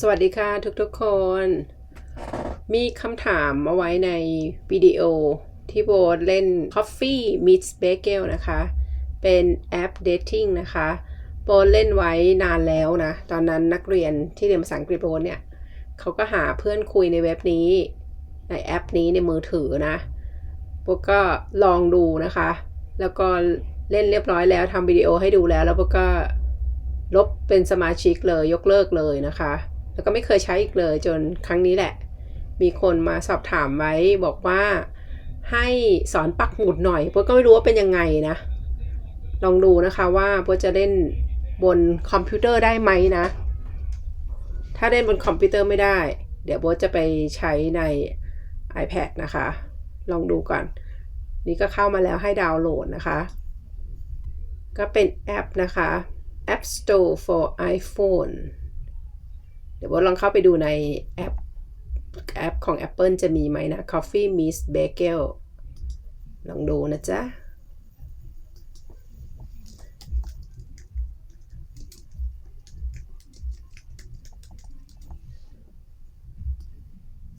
สวัสดีค่ะทุกๆคน มีคำถามมาไว้ในวิดีโอที่โบทเล่น Coffee Meets Bagel นะคะ เป็นแอป dating นะคะโบทเล่นไว้นานแล้วนะ ตอนนั้นนักเรียนที่เรียนภาษาอังกฤษโบทเนี่ย เขาก็หาเพื่อนคุยในเว็บนี้ ในแอปนี้ในมือถือนะโบก็ลองดูนะคะ แล้วก็เล่นเรียบร้อยแล้วทำวิดีโอให้ดูแล้ว แล้วโบก็ลบเป็นสมาชิกเลยยกเลิกเลยนะคะ แล้วก็ไม่เคยใช้อีกเลยจนครั้งนี้แหละ มีคนมาสอบถามไว้บอกว่าให้สอนปักหมุดหน่อยโป๊ก็ไม่รู้ว่าเป็นยังไงนะ ลองดูนะคะว่าโป๊จะเล่นบนคอมพิวเตอร์ได้ไหมนะ ถ้าเล่นบนคอมพิวเตอร์ไม่ได้ เดี๋ยวโบ๊จะไปใช้ใน iPad นะคะ ลองดูก่อน นี่ก็เข้ามาแล้วให้ดาวน์โหลดนะคะ ก็เป็นแอปนะคะ App Store for iPhone ดี๋ยวโบทลองเข้าไปดูในแอปแอปของ Apple จะมีไหมนะ Coffee Miss Bagel ลองดูนะจ๊ะ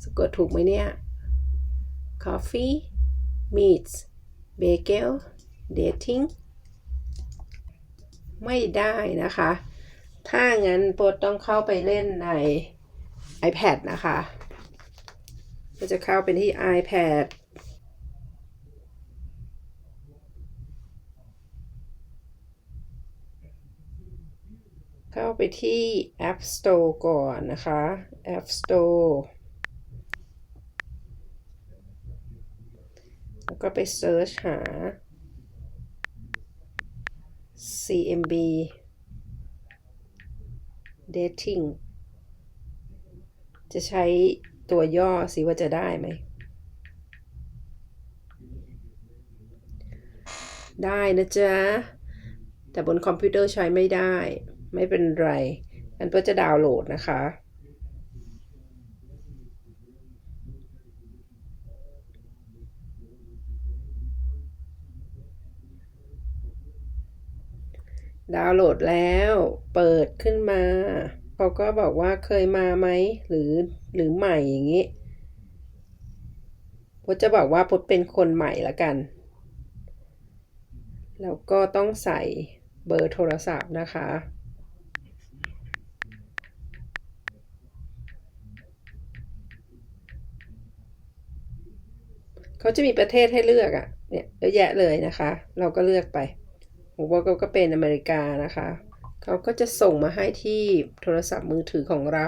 สะกดถูกไหมเนี่ย Coffee meets Bagel dating ไม่ได้นะคะ ถ้างั้นโปรดต้องเข้าไปเล่นใน iPad นะคะ ก็จะเข้าไปที่ iPad เข้าไปที่ App Store ก่อนนะคะ App Store แล้วก็ไป Search หา CMB dating จะใช้ตัวย่อสิว่าจะได้ไหม ได้นะจ๊ะ แต่บนคอมพิวเตอร์ใช้ไม่ได้ ไม่เป็นไรอันก็จะดาวน์โหลดนะคะ ดาวน์โหลดแล้ว เปิดขึ้นมา เขาก็บอกว่าเคยมาไหม หรือหรือใหม่อย่างนี้พจจะบอกว่าพจเป็นคนใหม่ละกัน แล้วก็ต้องใส่เบอร์โทรศัพท์นะคะ เขาจะมีประเทศให้เลือกอะ่ะ เนี่ยเยอะแยะเลยนะคะ เราก็เลือกไป ผมว่าก็เป็นอเมริกานะคะ เขาก็จะส่งมาให้ที่โทรศัพท์มือถือของเรา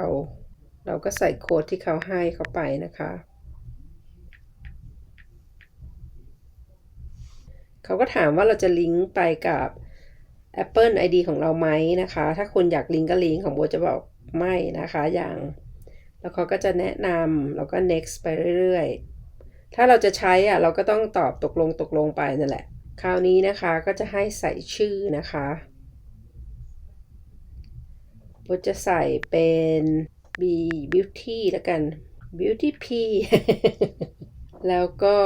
เราก็ใส่โค้ดที่เขาให้เข้าไปนะคะ เขาก็ถามว่าเราจะลิงก์ไปกับ Apple ID ของเราไหมนะคะ ถ้าคุณอยากลิงก์ก็ลิงก์ของโบจะบอกไม่นะคะ อย่าง แล้วเขาก็จะแนะนำแล้วก็ next ไปเรื่อยๆ ถ้าเราจะใช้อะเราก็ต้องตอบตกลงตกลงไปนั่นแหละ คราวนี้นะคะก็จะให้ใส่ชื่อนะคะโบจะใส่เป็น B Beauty แล้วกัน Beauty P แล้วก็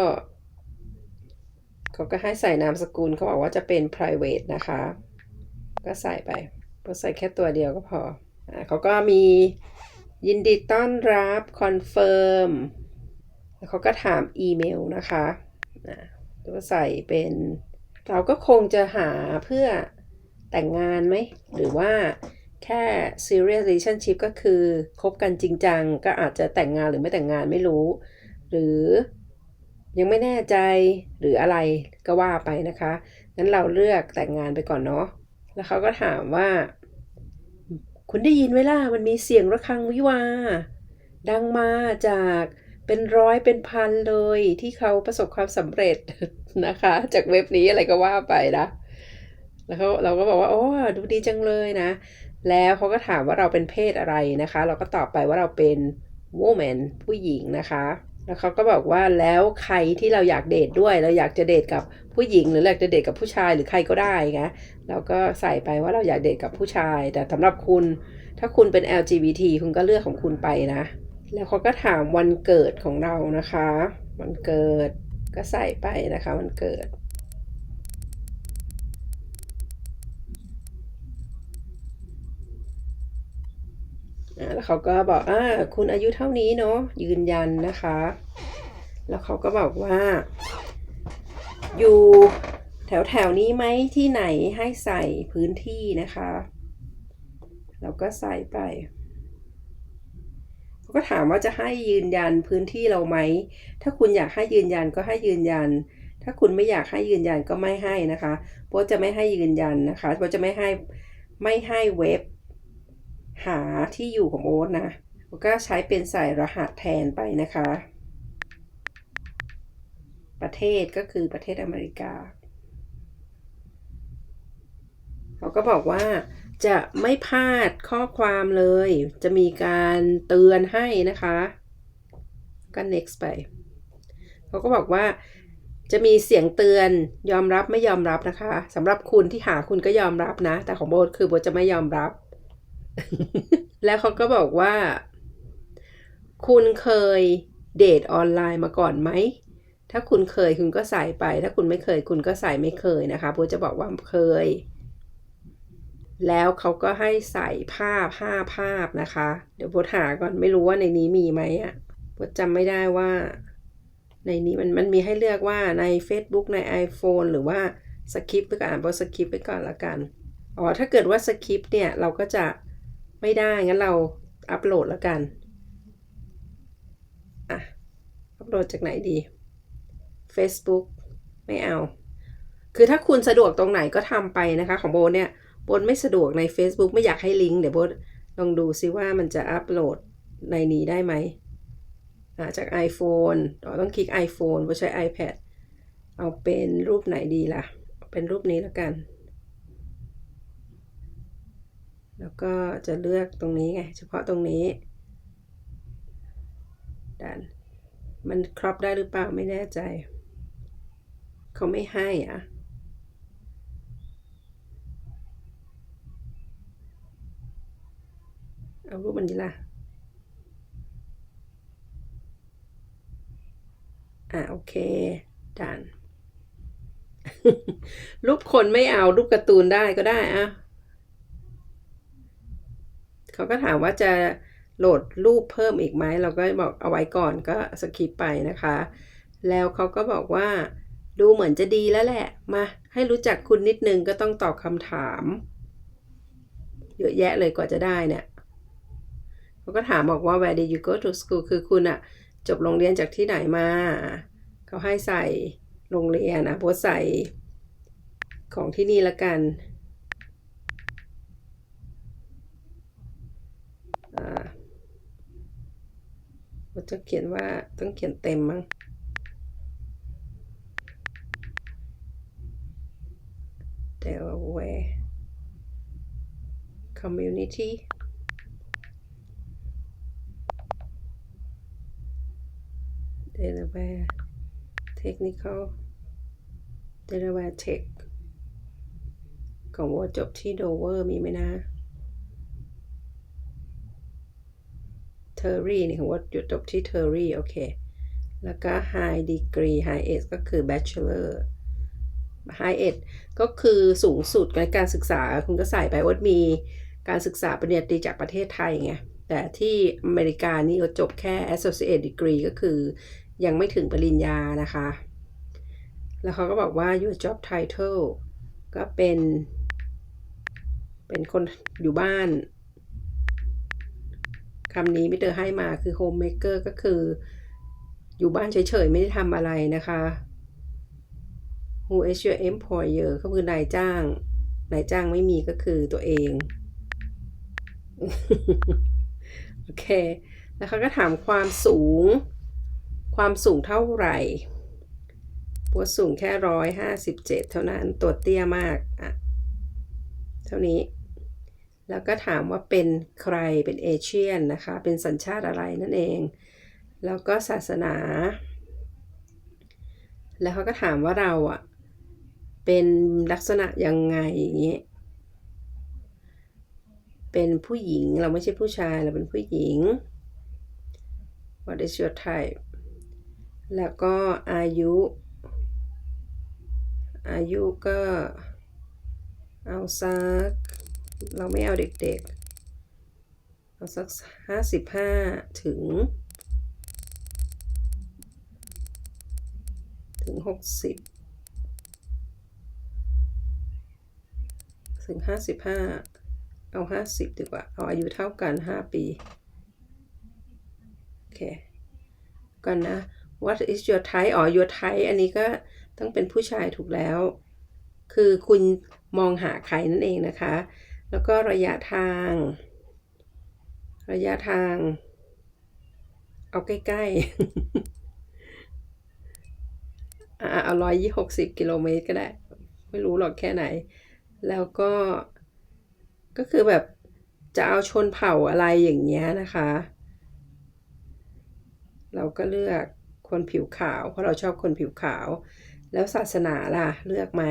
เขาก็ให้ใส่นามสกุลเขาบอกว่าจะเป็น private นะคะ ก็ใส่ไปก็ใส่แค่ตัวเดียวก็พออเขาก็มียินดีต้อนรับ confirm แล้วเขาก็ถามอีเมลนะคะ ก็ใส่เป็น เราก็คงจะหาเพื่อแต่งงานไหม หรือว่าแค่ serious relationship ก็คือคบกันจริงจัง ก็อาจจะแต่งงานหรือไม่แต่งงานไม่รู้ หรือยังไม่แน่ใจหรืออะไรก็ว่าไปนะคะ งั้นเราเลือกแต่งงานไปก่อนเนาะ แล้วเขาก็ถามว่า คุณได้ยินไหมล่ะ มันมีเสียงระฆังวิวา ดังมาจาก เป็นร้อยเป็นพันเลยที่เขาประสบความสำเร็จนะคะ จากเว็บนี้อะไรก็ว่าไปนะ แล้วเราก็บอกว่าโอ้ดูดีจังเลยนะ แล้วเขาก็ถามว่าเราเป็นเพศอะไรนะคะ เราก็ตอบไปว่าเราเป็น woman ผู้หญิงนะคะแล้วเขาก็บอกว่าแล้วใครที่เราอยากเดทด้วย เราอยากจะเดทกับผู้หญิง หรืออยากจะเดทกับผู้ชายหรือใครก็ได้ไงเราก็ใส่ไปว่าเราอยากเดทกับผู้ชาย แต่สำหรับคุณ ถ้าคุณเป็น LGBT คุณก็เลือกของคุณไปนะ แล้วเขาก็ถามวันเกิดของเรานะคะ วันเกิดก็ใส่ไปนะคะวันเกิดออ่าแล้วเขาก็บอกอ่าคุณอายุเท่านี้เนาะยืนยันนะคะ แล้วเขาก็บอกว่า อยู่แถวแถวนี้ไหมที่ไหนให้ใส่พื้นที่นะคะเราก็ใส่ไป เขาก็ถามว่าจะให้ยืนยันพื้นที่เราไหม ถ้าคุณอยากให้ยืนยันก็ให้ยืนยัน ถ้าคุณไม่อยากให้ยืนยันก็ไม่ให้นะคะโบทจะไม่ให้ยืนยันนะคะโบทจะไม่ให้ไม่ให้เว็บ หาที่อยู่ของโอ๊ตนะโบก็ใช้เป็นใส่รหัสแทนไปนะคะ ประเทศก็คือประเทศอเมริกา เขาก็บอกว่า จะไม่พลาดข้อความเลย จะมีการเตือนให้นะคะก็ next ไป เขาก็บอกว่าจะมีเสียงเตือนยอมรับไม่ยอมรับนะคะสำหรับคุณที่หาคุณก็ยอมรับนะ แต่ของโบทคือโบทจะไม่ยอมรับ แล้วเขาก็บอกว่า คุณเคยเดทออนไลน์มาก่อนไหม ถ้าคุณเคยคุณก็ใส่ไป ถ้าคุณไม่เคยคุณก็ใส่ไม่เคยนะคะโบจะบอกว่าเคย แล้วเขาก็ให้ใส่ภาพห้าภาพนะคะ เดี๋ยวโบทหาก่อนไม่รู้ว่าในนี้มีไหมอะโบทจำไม่ได้ว่า ในนี้มันมันมีให้เลือกว่าใน Facebook ใน iPhone หรือว่าสคริปต์ไปก่อนอ่านบทสคริปต์ไปก่อนละกันอ๋อถ้าเกิดว่าสคริปต์เนี่ยเราก็จะไม่ได้งั้นเราอัปโหลดล้วกันอะอัปโหลดจากไหนดี Facebook ไม่เอา คือถ้าคุณสะดวกตรงไหนก็ทำไปนะคะ ของโบเนี่ย บนไม่สะดวกใน Facebook ไม่อยากให้ลิงก์เดี๋ยวบนลองดูซิว่ามันจะอัปโหลดในนี้ได้ไหมาจาก iPhone เราต้องคลิก iPhone ว่าใช้ iPad เอาเป็นรูปไหนดีล่ะ เป็นรูปนี้แล้วกัน แล้วก็จะเลือกตรงนี้ไง เฉพาะตรงนี้ดันมันครอปได้หรือเปล่าไม่แน่ใจ เขาไม่ให้อะ เอารูปมันดีล่ะ อะโอเคดันรูปคนไม่เอารูปการ์ตูนได้ก็ได้อะเขาก็ถามว่าจะโหลดรูปเพิ่มอีกไหม เราก็บอกเอาไว้ก่อนก็สคิปไปนะคะ แล้วเขาก็บอกว่าดูเหมือนจะดีแล้วแหละ มาให้รู้จักคุณนิดนึงก็ต้องตอบคำถาม เยอะแยะเลยกว่าจะได้เนี่ย เขาก็ถามบอกว่า where did you go to school คือคุณอะจบโรงเรียนจากที่ไหนมา เขาให้ใส่โรงเรียนนะโพสใส่ของที่นี่ละกันโพสจะเขียนว่าต้องเขียนเต็มมั้ง Delaware Community Delaware Technical Delaware Tech ของว่าจบที่โดเวอร์มีไหมนะ เทอร์รี่นี่ของว่าจุดจบที่เทอร์รี่โอเค แล้วก็ High Degree High Ed ก็คือ Bachelor High Ed ก็คือสูงสุดในการศึกษาคุณก็ใส่ไปว่ามีการศึกษาปริญญาตรีจากประเทศไทยไงแต่ที่อเมริกานี่ก็จบแค่ Associate Degree ก็คือ ยังไม่ถึงปริญญานะคะ แล้วเขาก็บอกว่า your job title ก็เป็น เป็นคนอยู่บ้านคำนี้ม่เตอร์ให้มาคือ homemaker ก็คือ อยู่บ้านเฉยๆ ไม่ได้ทำอะไรนะคะ who is your employer ก็คือนายจ้าง นายจ้างไม่มีก็คือตัวเอง โอเค แล้วเขาก็ถามความสูง ความสูงเท่าไหร่ปวดสูงแค่ร้อยห้าสิบเจ็ดเท่านั้นตัวเตี้ยมากอะเท่านี้ แล้วก็ถามว่าเป็นใครเป็นเอเชียนนะคะ เป็นสัญชาติอะไรนั่นเอง แล้วก็ศาสนา แล้วเขาก็ถามว่าเราอะ เป็นลักษณะยังไงอย่างนี้เป็นผู้หญิงเราไม่ใช่ผู้ชายเราเป็นผู้หญิง What is your type แล้วก็อายุ อายุก็เอาสัก เราไม่เอาเด็กเอาสักห้าสิบห้าถึง ถึงหกสิบถึงห้าสิบห้าเอาห้าสิบดีกว่า เอาอายุเท่ากันห้าปี โอเค ก่อนนะ what is your type อ๋อ your type อันนี้ก็ต้องเป็นผู้ชายถูกแล้ว คือคุณมองหาใครนั่นเองนะคะ แล้วก็ระยะทาง ระยะทาง เอาใกล้ๆอ่าเอาร้อยยี่หกสิบกิโลเมตรก็ได้ ไม่รู้หรอกแค่ไหน แล้วก็ ก็คือแบบจะเอาชนเผ่าอะไรอย่างเงี้ยนะคะ เราก็เลือก คนผิวขาว เพราะเราชอบคนผิวขาว แล้วศาสนาล่ะเลือกไหม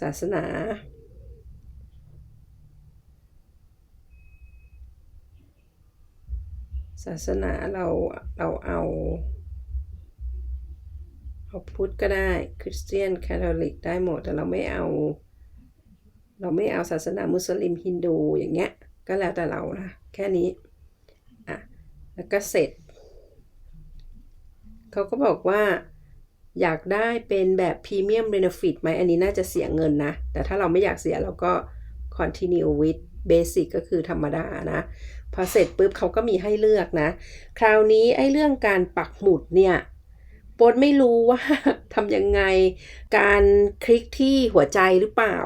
ศาสนา ศาสนาเราเราเอาเอาพุทธก็ได้คริสเตียนแคทอลิกได้หมด แต่เราไม่เอา เราไม่เอาศาสนามุสลิมฮินดูอย่างเงี้ย ก็แล้วแต่เรานะแค่นี้อะแล้วก็เสร็จ เขาก็บอกว่าอยากได้เป็นแบบพรีเมียมเบนฟิตไหมอันนี้น่าจะเสียเงินนะ แต่ถ้าเราไม่อยากเสียเราก็ continue with basic ก็คือธรรมดานะ พอเสร็จปุ๊บเขาก็มีให้เลือกนะ คราวนี้ไอ้เรื่องการปักหมุดเนี่ยโบทไม่รู้ว่าทำยังไงการคลิกที่หัวใจหรือเปล่า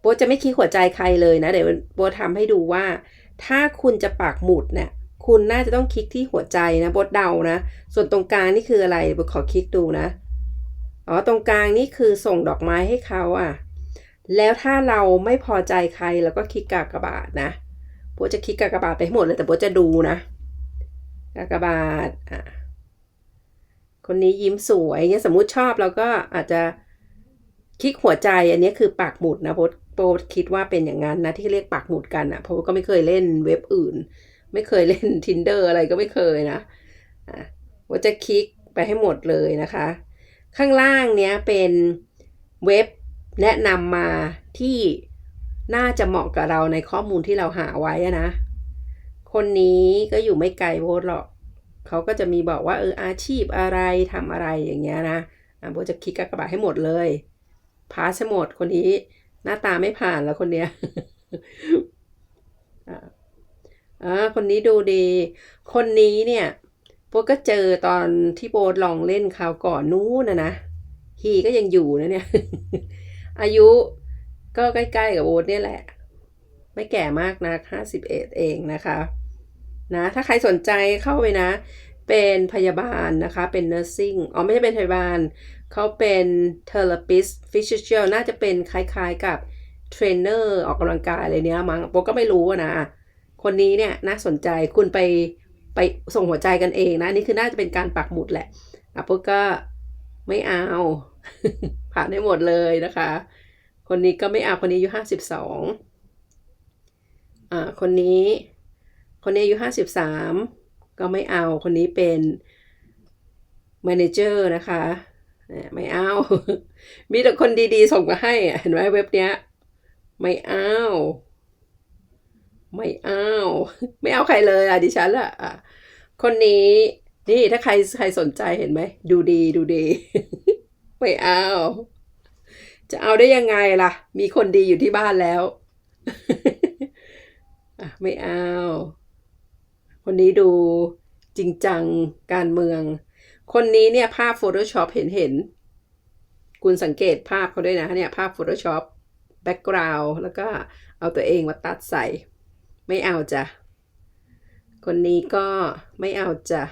โบทจะไม่คลิกหัวใจใครเลยนะ เดี๋ยวโบททำให้ดูว่า ถ้าคุณจะปักหมุดเนี่ย คุณน่าจะต้องคลิกที่หัวใจนะโบทเดานะ ส่วนตรงกลางนี่คืออะไรโบทขอคลิกดูนะ อ๋อ ตรงกลางนี่คือส่งดอกไม้ให้เขาอะ แล้วถ้าเราไม่พอใจใครเราก็คลิกกากบาทนะโบทจะคลิกกากบาทไปให้หมดเลยแต่โบทจะดูนะ กากบาทอะ คนนี้ยิ้มสวยเนี่ยสมมุติชอบเราก็อาจจะคลิกหัวใจอันนี้คือปักหมุดนะโบทโบทคิดว่าเป็นอย่างนั้นนะที่เรียกปักหมุดกันอะเพราะว่าก็ไม่เคยเล่นเว็บอื่น ไม่เคยเล่น tinder อะไรก็ไม่เคยนะอะโบจะคลิกไปให้หมดเลยนะคะ ข้างล่างเนี้ยเป็นเว็บแนะนำมาที่น่าจะเหมาะกับเราในข้อมูลที่เราหาไว้นะ คนนี้ก็อยู่ไม่ไกลโบทหรอก เขาก็จะมีบอกว่าเอออาชีพอะไรทำอะไรอย่างเงี้ยนะอะโบจะคลิกกากบาทให้หมดเลยพาสให้หมดคนนี้หน้าตาไม่ผ่านแล้วคนเนี้ย อ่าคนนี้ดูดี คนนี้เนี่ยโบก็เจอตอนที่โบลองเล่นคราวก่อนนู้นนะนะฮีก็ยังอยู่นะเนี่ย อายุก็ใกล้ๆกับโบเนี่ยแหละ ไม่แก่มากนะห้าสิบเอ็ดเองนะคะ นะถ้าใครสนใจเข้าไปนะ เป็นพยาบาลนะคะ เป็น nursing อ๋อไม่ใช่เป็นพยาบาล เขาเป็น therapist physician น่าจะเป็นคล้ายๆกับเทรนเนอร์ออกกำลังกายอะไรเนี้ยมั้งโบก็ไม่รู้นะ คนนี้เนี่ยน่าสนใจคุณไปไปส่งหัวใจกันเองนะนี่คือน่าจะเป็นการปักหมุดแหละอะพวกก็ไม่เอา ผ่านได้หมดเลยนะคะ คนนี้ก็ไม่เอาคนนี้อายุห้าสิบสองอ่าคนนี้ คนนี้อายุห้าสิบสามก็ไม่เอาคนนี้เป็นแมเนเจอร์นะคะไม่เอา มีแต่คนดีๆ ส่งมาให้เห็นไหมเว็บเนี้ย ไม่เอา ไม่เอาไม่เอาใครเลยอะดิฉันละอะคนนี้นี่ถ้าใครใครสนใจเห็นไหม ดูดีดูดี ไม่เอา จะเอาได้ยังไงล่ะ มีคนดีอยู่ที่บ้านแล้วอะไม่เอา คนนี้ดูจริงจังการเมือง คนนี้เนี่ยภาพ Photoshop เห็นเห็น คุณสังเกตภาพเขาด้วยนะเนี่ยภาพ Photoshop background แล้วก็เอาตัวเองมาตัดใส่ ไม่เอาจ้ะ คนนี้ก็ไม่เอาจ้ะ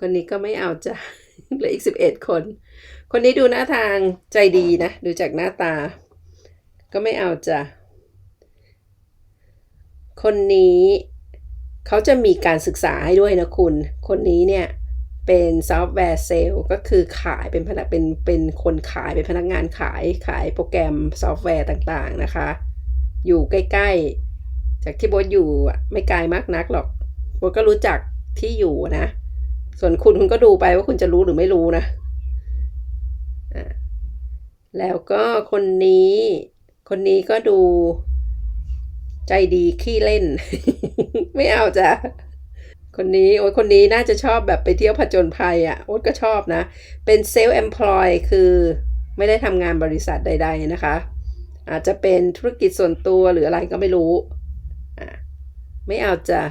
คนนี้ก็ไม่เอาจ้ะเหลืออีกสิบเอ็ดคน คนนี้ดูหน้าทางใจดีนะ ดูจากหน้าตา ก็ไม่เอาจ้ะ คนนี้เขาจะมีการศึกษาให้ด้วยนะคุณ คนนี้เนี่ยเป็นซอฟต์แวร์เซลล์ก็คือขายเป็นพนักเป็นเป็นคนขายเป็นพนักงานขายขายโปรแกรมซอฟต์แวร์ต่างๆนะคะ อยู่ใกล้ๆ จากที่โบทอยู่ไม่ไกลมากนักหรอกโบทก็รู้จักที่อยู่นะ ส่วนคุณคุณก็ดูไปว่าคุณจะรู้หรือไม่รู้นะอ่าแล้วก็คนนี้ คนนี้ก็ดูใจดีขี้เล่น ไม่เอาจ้ะคนนี้โอ้ยคนนี้น่าจะชอบแบบไปเที่ยวผจญภัยอะ่ะโอ๊ตก็ชอบนะ เป็นเซลล์ employ คือไม่ได้ทำงานบริษัทใด ๆนะคะ อาจจะเป็นธุรกิจส่วนตัวหรืออะไรก็ไม่รู้ ไม่เอาจ้ะ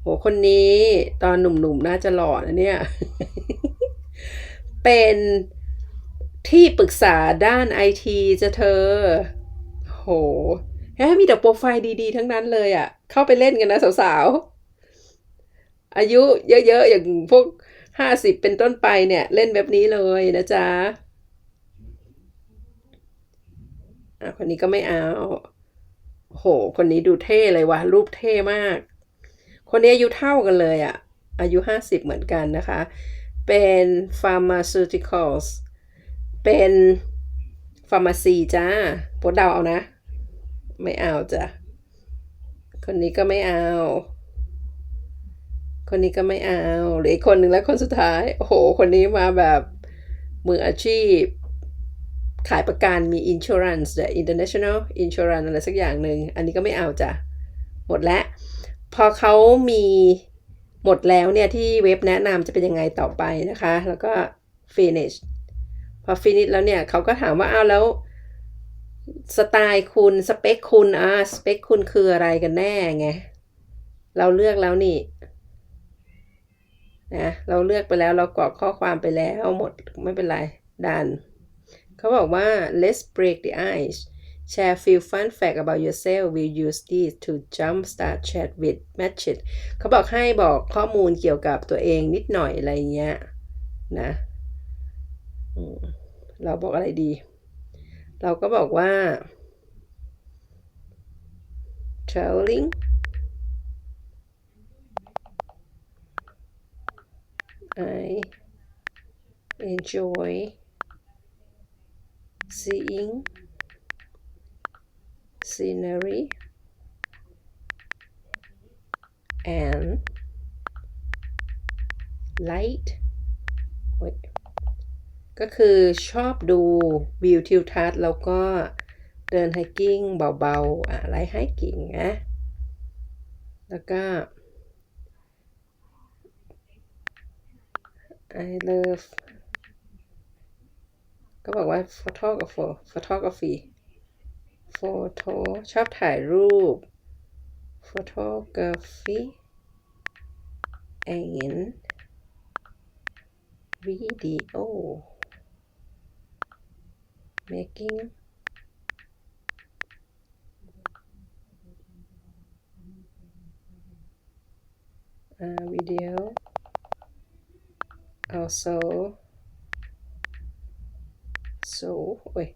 โหคนนี้ตอนหนุ่มๆน่าจะหล่อนะเนี่ย เป็นที่ปรึกษาด้านไอทีจะเธอ โหแฮมีแต่โปรไฟล์ดีๆ ทั้งนั้นเลยอะ่ะ เข้าไปเล่นกันนะสาวๆ อายุเยอะๆ อย่างพวกห้าสิบเป็นต้นไปเนี่ย เล่นแบบนี้เลยนะจ๊ะอะคนนี้ก็ไม่เอา โห คนนี้ดูเท่เลยว่ะรูปเท่มาก คนนี้อายุเท่ากันเลยอะ่ะอายุห้าสิบเหมือนกันนะคะ เป็น pharmaceuticals เป็น pharmacy จ้าปวดเดาเอานะ ไม่เอาจ้ะ คนนี้ก็ไม่เอา คนนี้ก็ไม่เอา หรืออีกคนหนึ่งแล้วคนสุดท้าย โอ้โห คนนี้มาแบบมืออาชีพ ขายประกันมี insurance แต่ international insurance อะไรสักอย่างหนึ่ง อันนี้ก็ไม่เอาจ้ะ หมดแล้ว พอเขามีหมดแล้วเนี่ย ที่เว็บแนะนำจะเป็นยังไงต่อไปนะคะ แล้วก็ finish พอ finish แล้วเนี่ยเขาก็ถามว่า อ้าวแล้วสไตล์คุณสเปคคุณอ่าสเปคคุณคืออะไรกันแน่ไง เราเลือกแล้วนี่นะเราเลือกไปแล้วเรากรอกข้อความไปแล้วหมดไม่เป็นไรดัน เขาบอกว่า let's break the ice share few fun fact about yourself we'll use this to jumpstart chat with matches เขาบอกให้บอกข้อมูลเกี่ยวกับตัวเองนิดหน่อยอะไรเงี้ยนะเราบอกอะไรดี เราก็บอกว่า traveling I enjoy seeing scenery and light ก็คือชอบดูวิวทิวทัศน์แล้วก็เดินไฮกิ้งเบาๆอะไลฟ์ไฮกิ้งนะแล้วก็ I love ก็บอกว่า photographer photography photo ชอบถ่ายรูป photography and video making uh, video also so wait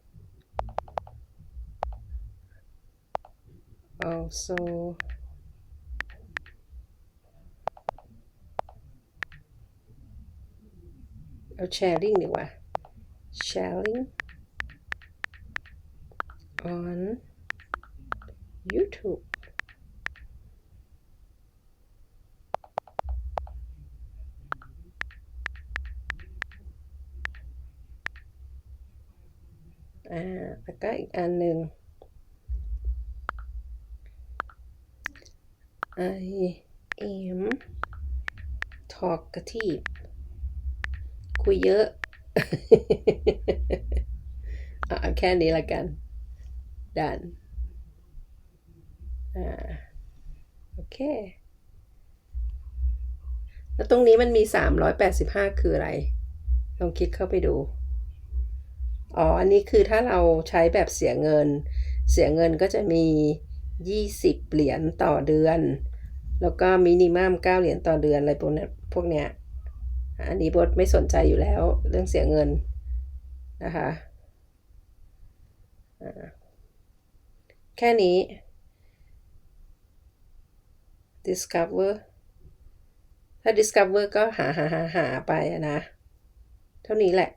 alsoเอาแชร์ลิงดีกว่า sharing on YouTube แล้วก็อีกอันหนึ่ง I am talkative คุยเยอะอะแค่นี้ละกันดันอ่าโอเค แล้วตรงนี้มันมี 385 คืออะไร ลองคลิกเข้าไปดู อ๋อ อันนี้คือถ้าเราใช้แบบเสียเงิน เสียเงินก็จะมี 20 เหรียญต่อเดือน แล้วก็มินิมัม9เหรียญต่อเดือนอะไรพวกนี้พวกเนี้ย อันนี้บดไม่สนใจอยู่แล้วเรื่องเสียเงินนะคะแค่นี้ discover ถ้า discover ก็หาหาหาหาไปนะ เท่านี้แหละ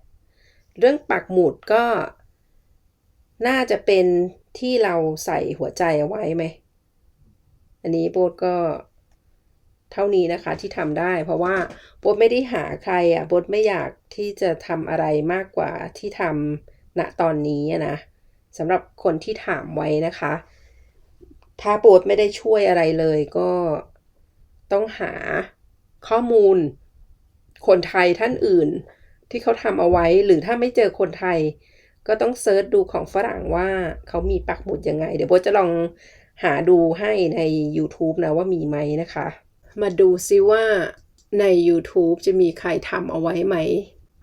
เรื่องปักหมุดก็ น่าจะเป็นที่เราใส่หัวใจเอาไว้ไหม อันนี้โบดก็เท่านี้นะคะที่ทำได้ เพราะว่าโบดไม่ได้หาใครอะโบดไม่อยากที่จะทำอะไรมากกว่าที่ทำณตอนนี้นะสำหรับคนที่ถามไว้นะคะ ถ้าโปรดไม่ได้ช่วยอะไรเลยก็ต้องหาข้อมูลคนไทยท่านอื่น ที่เขาทำเอาไว้หรือถ้าไม่เจอคนไทย ก็ต้องเซิร์ชดูของฝรั่งว่าเขามีปักหมุดยังไง เดี๋ยวโบจะลองหาดูให้ใน YouTube นะว่ามีไหมนะคะ มาดูซิว่าใน YouTube จะมีใครทำเอาไว้ไหม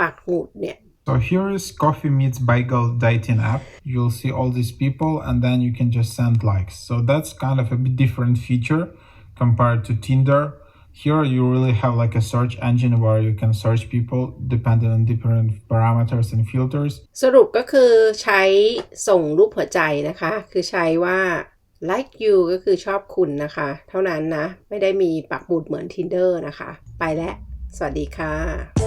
ปักหมุดเนี่ย So here is Coffee Meets Bagel dating app. You'll see all these people and then you can just send likes. So that's kind of a bit different feature compared to Tinder. Here you really have like a search engine where you can search people depending on different parameters and filters. สรุปก็คือใช้ส่งรูปหัวใจนะคะ คือใช้ว่า like you ก็คือชอบคุณนะคะ เท่านั้นนะ ไม่ได้มีปักหมุดเหมือน Tinder นะคะ ไปแล้ว สวัสดีค่ะ